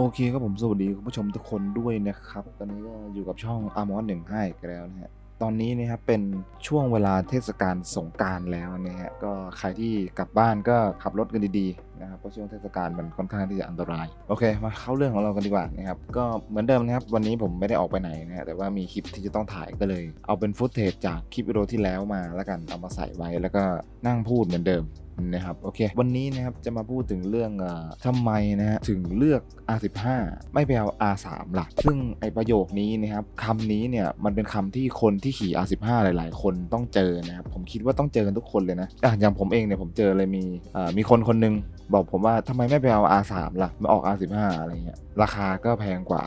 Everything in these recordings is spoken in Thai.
โอเคครับผมสวัสดีคุณผู้ชมทุกคนด้วยนะครับ ตอนนี้ก็อยู่กับช่องอามอนหนึ่งให้กันแล้วนะฮะตอนนี้นะครับเป็นช่วงเวลาเทศกาลสงการแล้วนะฮะก็ใครที่กลับบ้านก็ขับรถกันดีๆนะครับเพราะช่วงเทศกาลมันค่อนข้างที่จะอันตราย โอเค มาเข้าเรื่องของเรากันดีกว่านะครับก็เหมือนเดิมนะครับวันนี้ผมไม่ได้ออกไปไหนนะฮะแต่ว่ามีคลิปที่จะต้องถ่ายก็เลย เอาเป็นฟุตเทจจากคลิปวิดีโอที่แล้วมาแล้วกันเอามาใส่ไว้แล้วก็นั่งพูดเหมือนเดิม นะครับโอเควันนี้นะครับจะมาพูดถึงเรื่องเออทำไมนะฮะถึงเลือก R15 ไม่ไปเอา R3 ล่ะซึ่งไอประโยคนี้นะครับคำนี้เนี่ยมันเป็นคำที่คนที่ขี่ R15 หลาย ๆ คนต้องเจอนะครับผมคิดว่าต้องเจอกันทุกคนเลยนะอะอย่างผมเองเนี่ยผมเจอเลยมีมีคนคนหนึงบอกผมว่าทำไมไม่ไปเอา R3 ล่ะมาออก R15 อะไรเงี้ยราคาก็แพงกว่า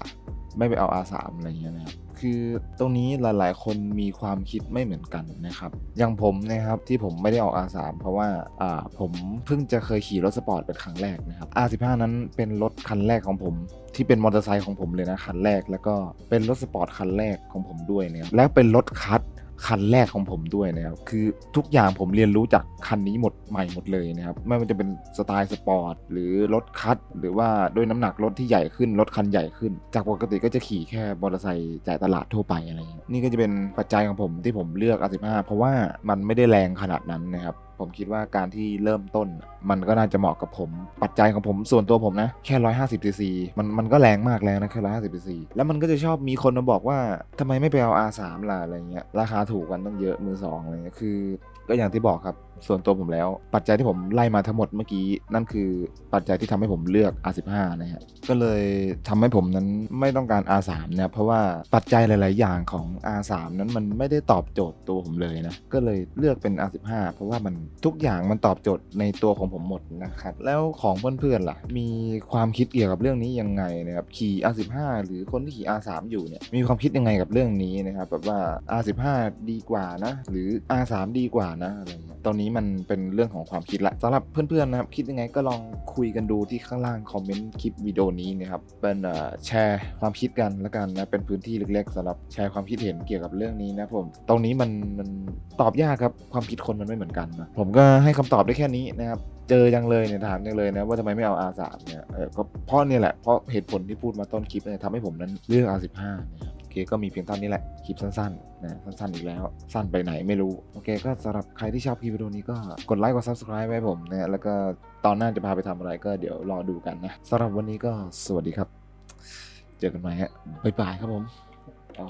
ไม่ไปเอา R3 อะไรเงี้ยนะครับ คือตรงนี้หลายๆ คนมีความคิดไม่เหมือนกันนะครับอย่างผมนะครับที่ผมไม่ได้ออก R3 เพราะว่าอ่าผมเพิ่งจะเคยขี่รถสปอร์ตเป็นครั้งแรกนะครับ R15 นั้นเป็นรถคันแรกของผมที่เป็นมอเตอร์ไซค์ของผมเลยนะคันแรก แล้วก็เป็นรถสปอร์ตคันแรกของผมด้วยเนี่ยแล้วเป็นรถคัส คันแรกของผมด้วยนะครับ คือทุกอย่างผมเรียนรู้จากคันนี้หมดใหม่หมดเลยนะครับ ไม่ว่าจะเป็นสไตล์สปอร์ตหรือรถคัด หรือว่าด้วยน้ำหนักรถที่ใหญ่ขึ้น รถคันใหญ่ขึ้น จากปกติก็จะขี่แค่มอเตอร์ไซค์จ่ายตลาดทั่วไปอะไรอย่างนี้นี่ก็จะเป็นปัจจัยของผมที่ผมเลือก R15 เพราะว่ามันไม่ได้แรงขนาดนั้นนะครับ ผมคิดว่าการที่เริ่มต้น มันก็น่าจะเหมาะกับผม ปัจจัยของผมส่วนตัวผมนะ แค่150 cc มันมันก็แรงมากแล้วนะแค่150 cc แล้วมันก็จะชอบมีคนมาบอกว่าทำไมไม่ไปเอา R3 ล่ะอะไรเงี้ยราคาถูกกันต้องเยอะมือสองอะไรเงี้ยคือ ก็อย่างที่บอกครับส่วนตัวผมแล้ว ปัจจัยที่ผมไล่มาทั้งหมดเมื่อกี้ นั่นคือปัจจัยที่ทำให้ผมเลือก R15 นะฮะก็เลยทำให้ผมนั้นไม่ต้องการ R3 เนี่ยเพราะว่าปัจจัยหลาย ๆ อย่างของ R3 นั้นมันไม่ได้ตอบโจทย์ตัวผมเลยนะก็เลยเลือกเป็น R15 เพราะว่ามันทุกอย่างมันตอบโจทย์ในตัวของผมหมดนะครับ แล้วของเพื่อนๆล่ะ มีความคิดเกี่ยวกับเรื่องนี้ยังไงนะครับขี่ R15 หรือคนที่ขี่ R3 อยู่เนี่ยมีความคิดยังไงกับเรื่องนี้นะครับแบบว่า R15 ดีกว่านะ หรือ R3 ดีกว่านะอะไรเงี้ยตรงนี้มันเป็นเรื่องของความคิดละสำหรับเพื่อนๆนะครับคิดยังไงก็ลองคุยกันดูที่ข้างล่างคอมเมนต์คลิปวิดีโอนี้นะครับเป็นแชร์ความคิดกันละกันนะเป็นพื้นที่เล็กๆสำหรับแชร์ความคิดเห็นเกี่ยวกับเรื่องนี้นะผมตรงนี้มันมันตอบยากครับความคิดคนมันไม่เหมือนกันนะผมก็ให้คำตอบได้แค่นี้นะครับ เจอจังเลยเนี่ยถามจังเลยนะว่าทำไมไม่เอา R3 เนี่ยเออก็เพราะเนี่ยแหละ เพราะเหตุผลที่พูดมาต้นคลิปเนี่ยทำให้ผมนั้นเลือก R15 นะครับโอเคก็มีเพียงเท่านี้แหละ คลิปสั้นๆนะสั้นๆอีกแล้ว สั้นไปไหนไม่รู้ โอเค ก็สำหรับใครที่ชอบคลิปวิดีโอนี้ก็กดไลค์กด subscribe ไว้ผมนะแล้วก็ตอนหน้าจะพาไปทำอะไรก็เดี๋ยวรอดูกันนะสำหรับวันนี้ก็สวัสดีครับ เจอกันใหม่ฮะบ๊ายบายครับผมอ๋อ